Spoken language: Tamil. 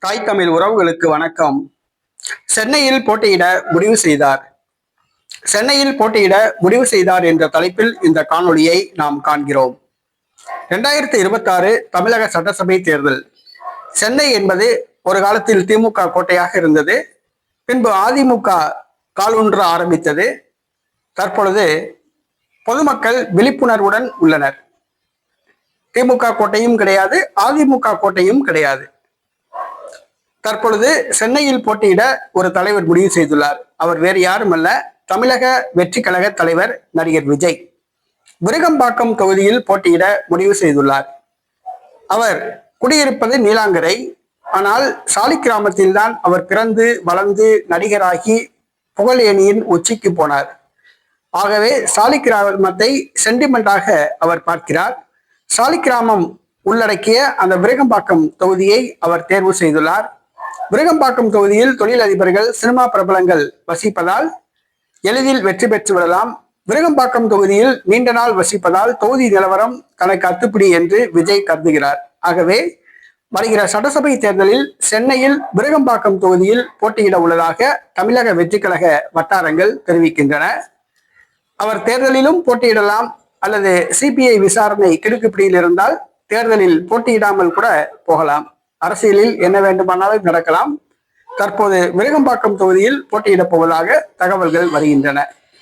தாய் தமிழ் உறவுகளுக்கு வணக்கம். சென்னையில் போட்டியிட முடிவு செய்தார். சென்னையில் போட்டியிட முடிவு செய்தார் என்ற தலைப்பில் இந்த காணொளியை நாம் காண்கிறோம். இரண்டாயிரத்தி இருபத்தி ஆறு தமிழக சட்டசபை தேர்தல். சென்னை என்பது ஒரு காலத்தில் திமுக கோட்டையாக இருந்தது. பின்பு அதிமுக காலூன்ற ஆரம்பித்தது. தற்பொழுது பொதுமக்கள் விழிப்புணர்வுடன் உள்ளனர். திமுக கோட்டையும் கிடையாது அதிமுக கோட்டையும் கிடையாது. தற்பொழுது சென்னையில் போட்டியிட ஒரு தலைவர் முடிவு செய்துள்ளார். அவர் வேறு யாரும் அல்ல தமிழக வெற்றி கழக தலைவர் நடிகர் விஜய். விருகம்பாக்கம் தொகுதியில் போட்டியிட முடிவு செய்துள்ளார். அவர் குடியிருப்பது நீலாங்கரை ஆனால் சாலி கிராமத்தில்தான் அவர் பிறந்து வளர்ந்து நடிகராகி புகழேணியின் உச்சிக்கு போனார். ஆகவே சாலிக்கிராமத்தை சென்டிமெண்டாக அவர் பார்க்கிறார். சாலிக்கிராமம் உள்ளடக்கிய அந்த விருகம்பாக்கம் தொகுதியை அவர் தேர்வு செய்துள்ளார். விருகம்பாக்கம் தொகுதியில் தொழிலதிபர்கள் சினிமா பிரபலங்கள் வசிப்பதால் எளிதில் வெற்றி பெற்று விடலாம். விருகம்பாக்கம் தொகுதியில் நீண்ட நாள் வசிப்பதால் தொகுதி நிலவரம் தனக்கு அத்துப்பிடி என்று விஜய் கருதுகிறார். ஆகவே வருகிற சட்டசபை தேர்தலில் சென்னையில் விருகம்பாக்கம் தொகுதியில் போட்டியிட உள்ளதாக தமிழக வெற்றி கழக வட்டாரங்கள் தெரிவிக்கின்றன. அவர் தேர்தலிலும் போட்டியிடலாம் அல்லது சிபிஐ விசாரணை கிடுக்குப்பிடியில் இருந்தால் தேர்தலில் போட்டியிடாமல் கூட போகலாம். அரசியலில் என்ன வேண்டுமானாலும் நடக்கலாம். தற்போது மிருகம்பாக்கம் தொகுதியில் போட்டியிடப் போவதாக தகவல்கள் வருகின்றன.